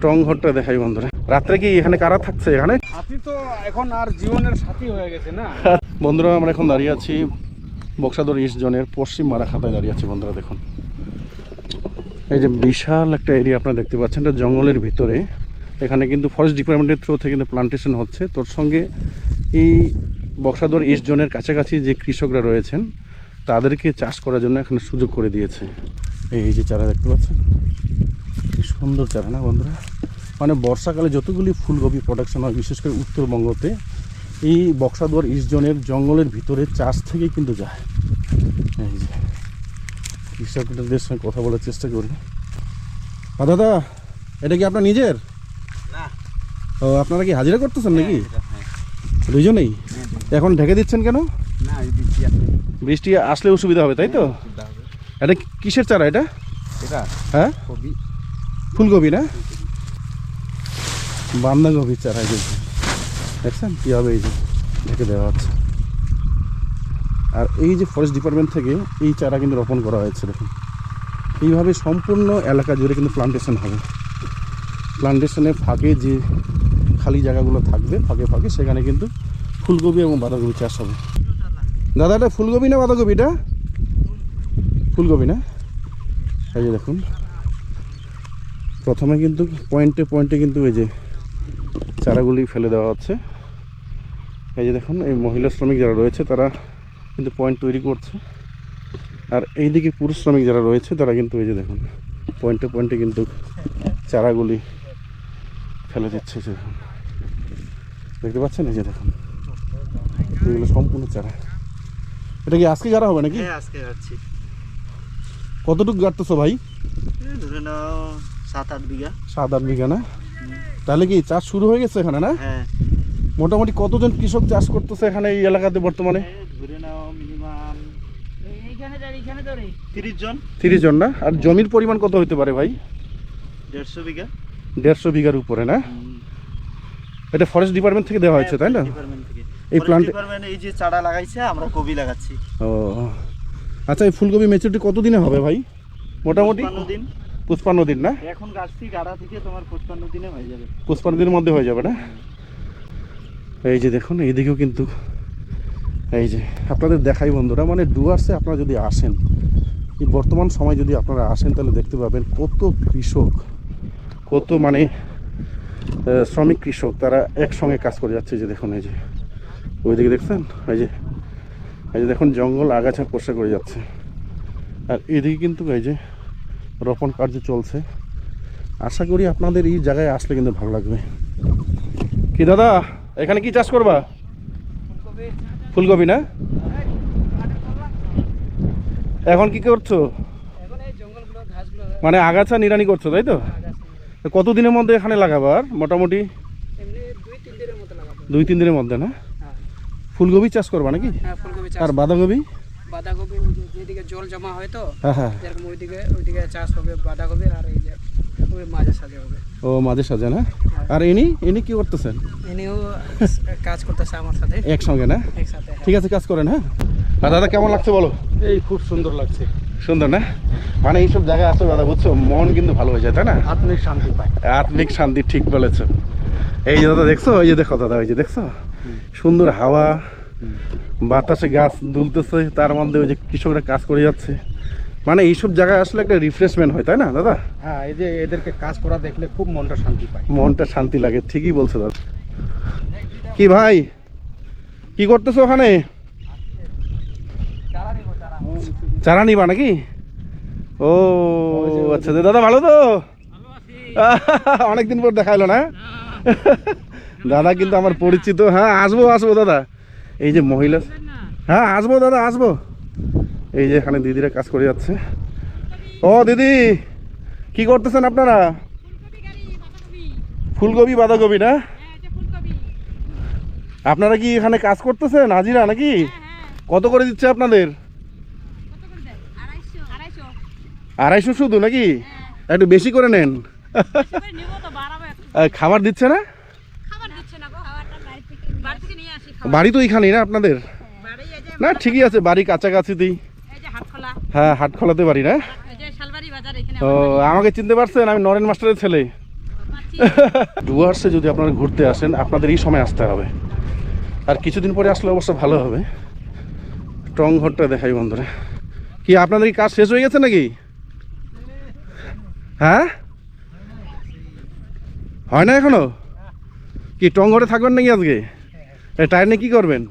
Strong ঘরটা দেখাই বন্ধুরা। রাত্রে কি এখানে কারা থাকছে এখানে? হাতি তো এখন আর জীবনের সাথী হয়ে গেছে না? বন্ধুরা আমরা এখন দাঁড়িয়ে আছি বক্সাদর ইস্ট জোনের পশ্চিম মারা খাতায় দাঁড়িয়ে আছি বন্ধুরা দেখুন। এই যে বিশাল একটা এরিয়া আপনারা দেখতে পাচ্ছেন এটা জঙ্গলের ভিতরে। এখানে কিন্তু ফরেস্ট ডিপার্টমেন্টের থ্রু থেকে কিন্তু প্লান্টেশন হচ্ছে। তোর সঙ্গে এই বক্সাদর ইস্ট জোনের কাছাকাছি যে কৃষকরা রয়েছেন তাদেরকে চাষ করার জন্য এখানে সুযোগ করে দিয়েছে। এই যে চারা দেখতে পাচ্ছেন সুন্দর চারা না বন্ধুরা? মানে বর্ষাকালে যতগুলি ফুলকপি প্রোডাকশন হয় বিশেষ করে উত্তরবঙ্গতে এই বক্সাদুয়ার ইস্ট জোনের জঙ্গলের ভিতরে চাষ থেকে কিন্তু যায়। এই যে কৃষকদের সঙ্গে কথা বলার চেষ্টা করি। দাদা এটা কি আপনার নিজের? ও আপনারা কি হাজিরা করতেছেন নাকি? হ্যাঁ, দুইজনেই? এখন ঢেকে দিচ্ছেন কেন? বৃষ্টি আসলে অসুবিধা হবে তাই তো? এটা কিসের চারা এটা? এটা হ্যাঁ? ফুলকপি না? বান্ধাকপির চারা কিন্তু। দেখছেন? কীভাবে এই যে? ঢেকে দেওয়া হচ্ছে। আর এই যে ফরেস্ট ডিপার্টমেন্ট থেকে এই চারা কিন্তু রোপণ করা হয়েছে, দেখুন। এইভাবে সম্পূর্ণ এলাকা জুড়ে কিন্তু প্লান্টেশন হবে। প্লান্টেশনের ফাঁকে যে খালি জায়গাগুলো থাকবে, ফাঁকে ফাঁকে সেখানে কিন্তু ফুলকপি এবং বাঁধাকপি চাষ হবে। দাদা, এটা ফুলকপি না বাঁধাকপি এটা? ফুলকপি না? এই যে দেখুন। প্রথমে কিন্তু পয়েন্টে পয়েন্টে কিন্তু এই যে চারাগুলি ফেলে দেওয়া হচ্ছে। এই যে দেখুন এই মহিলা শ্রমিক যারা রয়েছে তারা কিন্তু পয়েন্ট তৈরি করছে। আর এইদিকে পুরুষ শ্রমিক যারা রয়েছে তারা কিন্তু এই যে দেখুন পয়েন্টে পয়েন্টে কিন্তু চারাগুলি ফেলে দিচ্ছে যে দেখুন। দেখতে পাচ্ছেন? এই যে দেখুন এগুলো সম্পূর্ণ চারা। এটা কি আজকে গাড়া হবে নাকি? হ্যাঁ আজকে যাচ্ছি। কতটুকু গাড়তেছো ভাই? ধরে নাও সাত আট বিঘা। সাত আট বিঘা না? তাহলে কি চাষ শুরু হয়ে গেছে এখানে না? হ্যাঁ। মোটামুটি কতজন কৃষক চাষ করতেছে এখানে এই এলাকাতে বর্তমানে? ধরে নাও মিনিমাম তিরিশ জন। তিরিশ জন না? আর জমির পরিমাণ কত হতে পারে ভাই? দেড়শো বিঘা। দেড়শো বিঘার উপরে না? এটা ফরেস্ট ডিপার্টমেন্ট থেকে দেওয়া হয়েছে তাই না? এই এই plant- এই যে চারা লাগাইছে আমরা কবি লাগাচ্ছি। ও। আচ্ছা এই ফুলকপি মেচুরিটি কতদিনে হবে ভাই? মোটামুটি? দিন। পুষ্পান্ন দিন না? এখন গাছটি গাড়া থেকে তোমার দিনে হয়ে যাবে। দিনের মধ্যে হয়ে যাবে না? এই যে দেখুন এইদিকেও কিন্তু এই যে আপনাদের দেখাই বন্ধুরা মানে ডুয়ার্সে আপনারা যদি আসেন এই বর্তমান সময় যদি আপনারা আসেন তাহলে দেখতে পাবেন কত কৃষক কত মানে শ্রমিক কৃষক তারা একসঙ্গে কাজ করে যাচ্ছে যে দেখুন এই যে। ওইদিকে দেখছেন? এই যে এই যে দেখুন জঙ্গল আগাছা পোষা করে যাচ্ছে। আর এদিকে কিন্তু এই যে রোপণ কার্য চলছে। আশা করি আপনাদের এই জায়গায় আসলে কিন্তু ভালো লাগবে। কি দাদা এখানে কি চাষ করবা? ফুলকপি না? এখন কি করছ? মানে আগাছা নিরানি করছ তাই তো? কতদিনের মধ্যে এখানে লাগাবার মোটামুটি? দুই তিন দিনের মধ্যে না? ফুলকপি চাষ করবা নাকি? হ্যাঁ আর বাঁধাকপি? বাঁধাকপি ওই যেদিকে জল জমা হয় তো হ্যাঁ হ্যাঁ। যেরকম ওইদিকে ওইদিকে চাষ হবে বাঁধাকপি আর এই যে ওই মাঝে সাজে হবে। ও মাঝে সাজে না? আর ইনি ইনি কি করতেছেন? এনেও কাজ করতেছে আমার সাথে। একসঙ্গে না? একসাথে হ্যাঁ। ঠিক আছে কাজ করেন হ্যাঁ? আর দাদা কেমন লাগছে বলো? এই খুব সুন্দর লাগছে। সুন্দর না? মানে এইসব জায়গায় আসলে দাদা বুঝছ? মন কিন্তু ভালো হয়ে যায় তাই না? আত্মিক শান্তি পায়। আত্মিক শান্তি ঠিক বলেছ। এই যে দাদা দেখছ? এই যে দেখো দাদা ওই যে দেখছ? সুন্দর হাওয়া বাতাসে গাছ দুলতেছে তার মধ্যে ওই যে কৃষকরা কাজ করে যাচ্ছে। মানে এইসব জায়গায় আসলে একটা রিফ্রেশমেন্ট হয় তাই না দাদা? হ্যাঁ এই যে এদেরকে কাজ করা দেখলে খুব মনটা শান্তি পায়। মনটা শান্তি লাগে ঠিকই বলছো দাদা। কি ভাই কি করতেছো ওখানে? চারা নিবা নাকি? ও আচ্ছা দাদা ভালো তো? অনেকদিন পর দেখাইলো না? দাদা কিন্তু আমার পরিচিত হ্যাঁ আসব আসব দাদা। এই যে মহিলা হ্যাঁ আসব দাদা আসব। এই যে এখানে দিদিরা কাজ করে যাচ্ছে। ও দিদি কি করতেছেন আপনারা? ফুলকপি বাঁধাকপি না? আপনারা কি এখানে কাজ করতেছেন? হাজিরা নাকি? কত করে দিচ্ছে আপনাদের? আড়াইশো শুধু নাকি? একটু বেশি করে নেন। খাবার দিচ্ছে না? বাড়ি তো এখানেই না আপনাদের? না ঠিকই আছে বাড়ি কাছাকাছিতেই। হ্যাঁ হাটখোলাতে বাড়ি না? ও আমাকে চিনতে পারছেন আমি নরেন মাস্টারের ছেলে। ডুয়ার্সে যদি আপনারা ঘুরতে আসেন আপনাদের এই সময় আসতে হবে। আর কিছুদিন পরে আসলে অবশ্য ভালো হবে। টং ঘরটা দেখাই বন্ধুরা। কি আপনাদের কি কাজ শেষ হয়ে গেছে নাকি? হ্যাঁ? হয় না এখনও? কি টং ঘরে থাকবেন নাকি আজকে? টায়ার নিয়ে কি করবেন?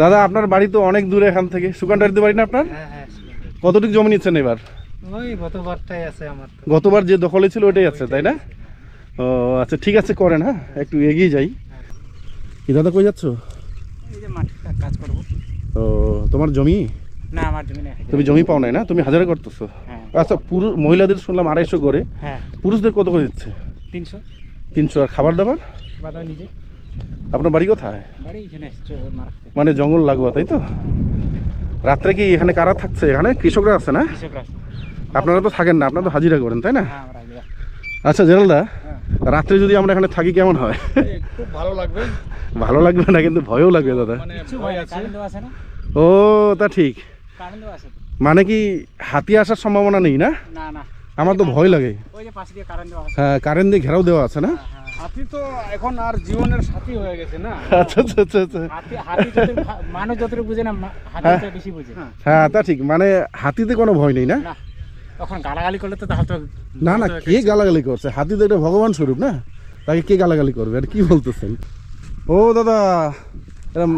দাদা আপনার বাড়ি তো অনেক দূরে এখান থেকে। সুকানটারিতে বাড়ি না আপনার? হ্যাঁ হ্যাঁ কতটুকু জমি নিচ্ছেন এবার? গতবার যে দখলে ছিল ওটাই আছে তাই না? ও আচ্ছা ঠিক আছে করেন হ্যাঁ একটু এগিয়ে যাই। কি দাদা কই যাচ্ছ? ও তোমার জমি? না আমার জমি নেই। তুমি জমি পাও নাই না? তুমি হাজারে করতেছো। হ্যাঁ। আচ্ছা পুরুষ মহিলাদের শুনলাম আড়াইশো করে। পুরুষদের কত করে দিচ্ছে? তিনশো। তিনশো আর খাবার দাবার নিজে। আপনার বাড়ি কোথায়? মানে জঙ্গল লাগোয়া তাই তো? রাত্রে কি এখানে কারা থাকছে এখানে? কৃষকরা আছে না? আপনারা তো থাকেন না আপনারা তো হাজিরা করেন তাই না? হ্যাঁ আচ্ছা জেরালদা হ্যাঁ। রাত্রে যদি আমরা এখানে থাকি কেমন হয়? খুব ভালো লাগবে। ভালো লাগবে না কিন্তু ভয়ও লাগবে দাদা। মানে ও তা ঠিক। মানে কি হাতি আসার সম্ভাবনা নেই না? আমার তো ভয় লাগে। হ্যাঁ কারেন্ট দিয়ে ঘেরাও দেওয়া আছে না? হ্যাঁ। হাতি তো এখন আর জীবনের সাথী হয়ে গেছে না। আচ্ছা আচ্ছা আচ্ছা আচ্ছা। হাতি হাতি যত মানুষ যতটুকু বুঝে না মা- হাতি হ্যাঁ। বেশি বুঝে। হ্যাঁ তা ঠিক। মানে হাতিতে কোনো ভয় নেই না? তখন গালাগালি করলে তো তাহলে তো না না কে গালাগালি করছে? হাতি তো এটা ভগবান স্বরূপ না? তাকে কে গালাগালি করবে? আর কি বলতেছেন? ও দাদা এরম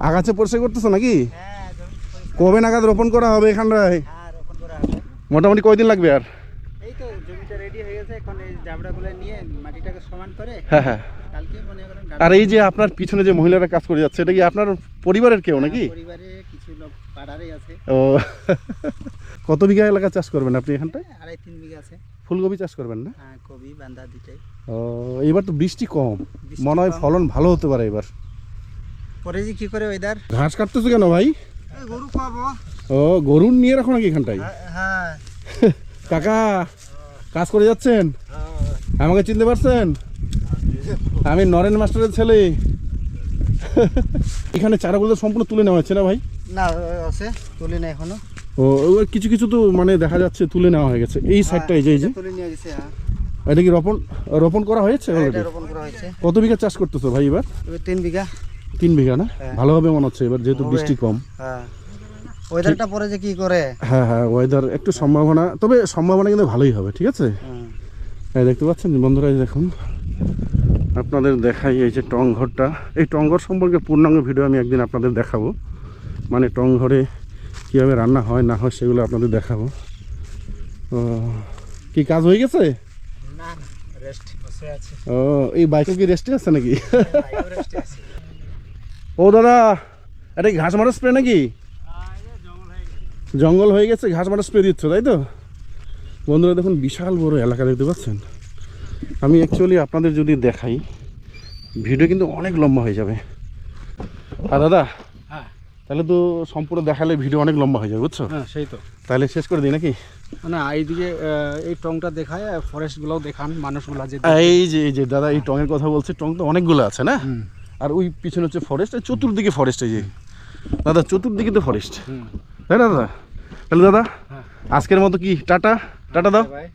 আগাছা পরিষ্কার করতেছো নাকি? হ্যাঁ কবে নাগাদ রোপণ করা হবে এখানটায়? হ্যাঁ রোপণ করা হবে মোটামুটি কয়দিন লাগবে আর? এই তো জমিটা রেডি হয়ে গেছে। এখন এই জাবড়াগুলো নিয়ে হ্যাঁ হ্যাঁ। আর এই যে আপনার পিছনে যে মহিলারা কাজ করে যাচ্ছে এটা কি আপনার পরিবারের কেউ নাকি? পাড়ারই আছে। ও। কত বিঘা এলাকা চাষ করবেন আপনি এখানটায়? আড়াই তিন বিঘা আছে। ফুলকপি চাষ করবেন না? হ্যাঁ দুটাই ও এবার তো বৃষ্টি কম। মনে হয় ফলন ভালো হতে পারে এবার। পরে যে কি করে ওয়েদার ঘাস কাটতেছো কেন ভাই? গরু খাব ও গরুর নিয়ে রাখো নাকি এখানটায়? হ্যাঁ। কাকা কাজ করে যাচ্ছেন? আমাকে চিনতে পারছেন? আমি নরেন মাস্টারের ছেলে। এখানে চারাগুলো সম্পূর্ণ তুলে নেওয়া হচ্ছে না ভাই? না আছে তুলি না এখনও। ও কিছু কিছু তো মানে দেখা যাচ্ছে তুলে নেওয়া হয়ে গেছে। এই সাইডটা এই যে এই যে। তুলে নিয়ে গেছে হ্যাঁ। এটা কি রোপণ রোপণ করা হয়েছে রোপণ করা হয়েছে। কত বিঘা চাষ করতেছো ভাই এবার? তিন বিঘা। তিন বিঘা না? হ্যাঁ। ভালো হবে মনে হচ্ছে এবার যেহেতু বৃষ্টি কম। হ্যাঁ। ওয়েদারটা পরে যে কি করে? হ্যাঁ হ্যাঁ ওয়েদার একটু সম্ভাবনা তবে সম্ভাবনা কিন্তু ভালোই হবে ঠিক আছে। এই দেখতে পাচ্ছেন বন্ধুরা এই দেখুন আপনাদের দেখাই এই যে টং ঘরটা। এই টং ঘর সম্পর্কে পূর্ণাঙ্গ ভিডিও আমি একদিন আপনাদের দেখাবো। মানে টং ঘরে কীভাবে রান্না হয় না হয় সেগুলো আপনাদের দেখাবো। ও কি কাজ হয়ে গেছে? ও এই বাইকে কি রেস্টে আছে নাকি? ও দাদা এটা কি ঘাস মারা স্প্রে নাকি? জঙ্গল হয়ে গেছে। ঘাস মারা স্প্রে দিচ্ছ তাই তো? বন্ধুরা দেখুন বিশাল বড় এলাকা দেখতে পাচ্ছেন। আমি অ্যাকচুয়ালি আপনাদের যদি দেখাই ভিডিও কিন্তু অনেক লম্বা হয়ে যাবে। আর দাদা হ্যাঁ। তাহলে তো সম্পূর্ণ দেখালে ভিডিও অনেক লম্বা হয়ে যাবে বুঝছ? হ্যাঁ সেই তো। তাহলে শেষ করে দিই নাকি? না এইদিকে এই টংটা দেখায় ফরেস্টগুলোও দেখান মানুষগুলা যে এই যে এই যে দাদা এই টঙের কথা বলছে টং তো অনেকগুলো আছে না? আর ওই পিছনে হচ্ছে ফরেস্ট আর চতুর্দিকে ফরেস্ট এই যে। দাদা চতুর্দিকে তো ফরেস্ট তাই না দাদা? তাহলে দাদা হ্যাঁ। আজকের মতো কি টাটা? টাটা দাও ভাই